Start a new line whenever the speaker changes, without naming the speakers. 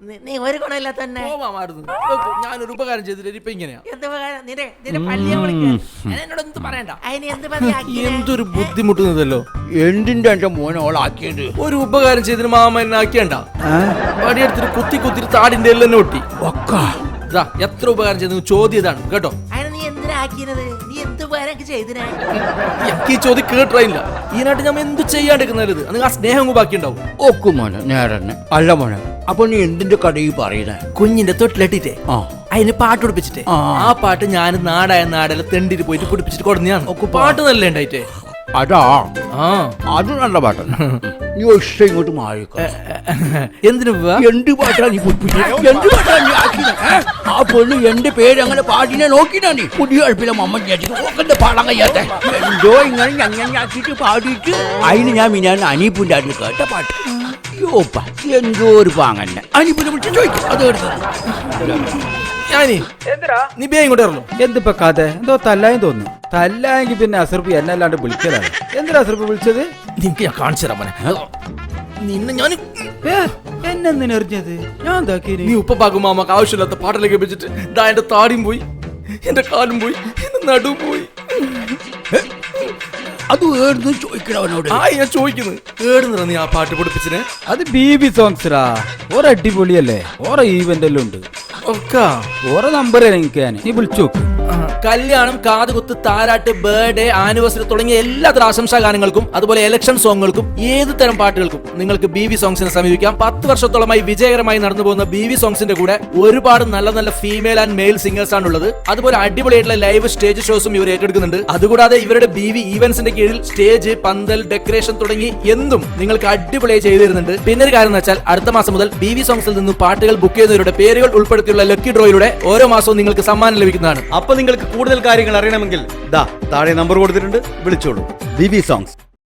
നി- ഒരു ഗുണമില്ലാത്ത തന്നെ.
പോവാമായിരുന്നു. ഞാനൊരു ഉപകാരം ചെയ്തിട്ട് ഇപ്പൊ ഇങ്ങനെയാ.
എന്ത് ഉപകാരം? നിന്റെ നിന്റെ പള്ളിയെ വിളിക്കാൻ
എന്നോട് എന്ത് പറയണ്ട?
അതിന് എന്ത്
എന്തൊരു ബുദ്ധിമുട്ടുന്നതല്ലോ.
എന്തിന്റെ എന്റെ മോനെ ഓളാക്കിയത്?
ഒരു ഉപകാരം ചെയ്തിന് മാമ എന്നെ ആക്കിയണ്ട. പടിയെടുത്തിട്ട് കുത്തി കുത്തിട്ട് താടിന്റെ എല്ലാം ഒട്ടി.
ഒക്ക
ഇതാ എത്ര ഉപകാരം ചെയ്തു ചോദ്യം ഇതാണ് കേട്ടോ? ഈ ചോദ്യം കേട്ടില്ല ഈനായിട്ട് ഞാൻ എന്ത് ചെയ്യാണ്ടിരിക്കുന്നത് നിങ്ങൾ ആ സ്നേഹം ബാക്കി ഉണ്ടാവും
ഓക്കു മോനെ നേരെ അല്ല മോനെ അപ്പൊ നീ എന്തിന്റെ കടയിൽ പറയുന്നത് പറയുന്നേ?
കുഞ്ഞിന്റെ തൊട്ടിലിട്ടിട്ടേ
ആ.
അതിന് പാട്ട് പിടിപ്പിച്ചിട്ടേ
ആ.
ആ പാട്ട് ഞാൻ നാടായ നാടെല്ലാം തെണ്ടിട്ട് പോയിട്ട് പിടിപ്പിച്ചിട്ട് കൊടുന്നതാണ്. പാട്ട് നല്ല ഉണ്ടായിട്ടേ.
അതാ.
ആ.
അത് നല്ല പാട്ടാണ് നീ ഒഴിച്ച ഇങ്ങോട്ട് മാറിക്ക
എന്തിനു പോവാ?
എന്ത് പാട്ടാ നീ പൊട്ടിപ്പിച്ചത്? എന്ത് പാട്ടാ നീ ആക്കിയത്? ഏ? ആ പെണ്ണ് എന്റെ പേര് അങ്ങനെ പാട്ടിനെ നോക്കിനാ നീ. പുതിയ അടുപ്പിലെ മമ്മ ചേച്ചി പാടാൻ കഴിയാത്ത എന്തോ ഇങ്ങനെ ഞങ്ങനെ ആക്കിയിട്ട് പാടിയിട്ട് അതിന് ഞാൻ മിനാൻ അനീപ്പിന്റെ അടുത്ത് കേട്ട പാട്ട്. എന്തോ ഒരു പാങ്ങന്നെ. അനീപ്പിനെ വിളിച്ച് ചോദിക്കും. അത് എടുത്തത്
ഞാനേ നീ ബേ ഇങ്ങോട്ട് ഇറങ്ങും.
എന്തിപ്പോ കഥ? എന്തോ തല്ലായും തോന്നുന്നു. തല്ലായെങ്കിൽ പിന്നെ അസർബി എന്നെ അല്ലാണ്ട് വിളിക്കലാണ്. എന്തിനാ അസർബി വിളിച്ചത്?
നിനക്ക് ഞാൻ കാണിച്ചു തരാം മോനെ. നിന്നെ ഞാൻ
ഏ, ഞാൻ എന്താക്കിയത്
നീ ഉപ്പപ്പാക്കും മാമാക്ക് ആവശ്യമില്ലാത്ത പാട്ടിലേക്ക് വെച്ചിട്ട് ദാ എന്റെ താടിയും പോയി എന്റെ കാലും പോയി എന്റെ നടുവും പോയി.
അത് ഏടുന്ന് ചോദിക്കണവനോട്
ആ ഞാൻ ചോദിക്കുന്നു. ഏടുന്നില്ല നീ ആ പാട്ട് പഠിപ്പിച്ചിന്
അത് ബി ബി ഓരോ അടിപൊളിയല്ലേ ഓരോ ഈവന്റ് എല്ലാം ഉണ്ട്.
ഒക്കെ.
ഓറെ നമ്പർ എനിക്ക് ഞാൻ നീ വിളിച്ചു നോക്ക്.
കല്യാണം കാതുകുത്ത് താരാട്ട് ബർത്ത്ഡേ ആനിവേഴ്സറി തുടങ്ങിയ എല്ലാത്തരം ആശംസാ ഗാനങ്ങൾക്കും അതുപോലെ ഇലക്ഷൻ സോങ്ങുകൾക്കും ഏത് തരം പാട്ടുകൾക്കും നിങ്ങൾക്ക് ബി വി സോങ്സിനെ സമീപിക്കാം. പത്ത് വർഷത്തോളമായി വിജയകരമായി നടന്നു പോകുന്ന ബി വി സോങ്സിന്റെ കൂടെ ഒരുപാട് നല്ല നല്ല ഫീമെയിൽ ആൻഡ് മെയിൽ സിംഗേഴ്സ് ആണ് ഉള്ളത് അതുപോലെ അടിപൊളിയായിട്ടുള്ള ലൈവ് സ്റ്റേജ് ഷോസും ഇവർ ഏറ്റെടുക്കുന്നുണ്ട്. അതുകൂടാതെ ഇവരുടെ ബി വി ഇവന്റ്സിന്റെ കീഴിൽ സ്റ്റേജ് പന്തൽ ഡെക്കറേഷൻ തുടങ്ങി എന്തും നിങ്ങൾക്ക് അടിപൊളിയായി ചെയ്തു തരുന്നുണ്ട്. പിന്നെ ഒരു കാര്യം എന്ന് വെച്ചാൽ അടുത്ത മാസം മുതൽ ബി വി സോങ്സിൽ നിന്നും പാട്ടുകൾ ബുക്ക് ചെയ്യുന്നവരുടെ പേരുകൾ ഉൾപ്പെടുത്തിയുള്ള ലക്കി ഡ്രോയിലൂടെ ഓരോ മാസവും നിങ്ങൾക്ക് സമ്മാനം ലഭിക്കുന്നതാണ്.
അപ്പൊ നിങ്ങൾക്ക് കൂടുതൽ കാര്യങ്ങൾ അറിയണമെങ്കിൽ ദാ താഴെ നമ്പർ കൊടുത്തിട്ടുണ്ട്. വിളിച്ചോളൂ. B songs.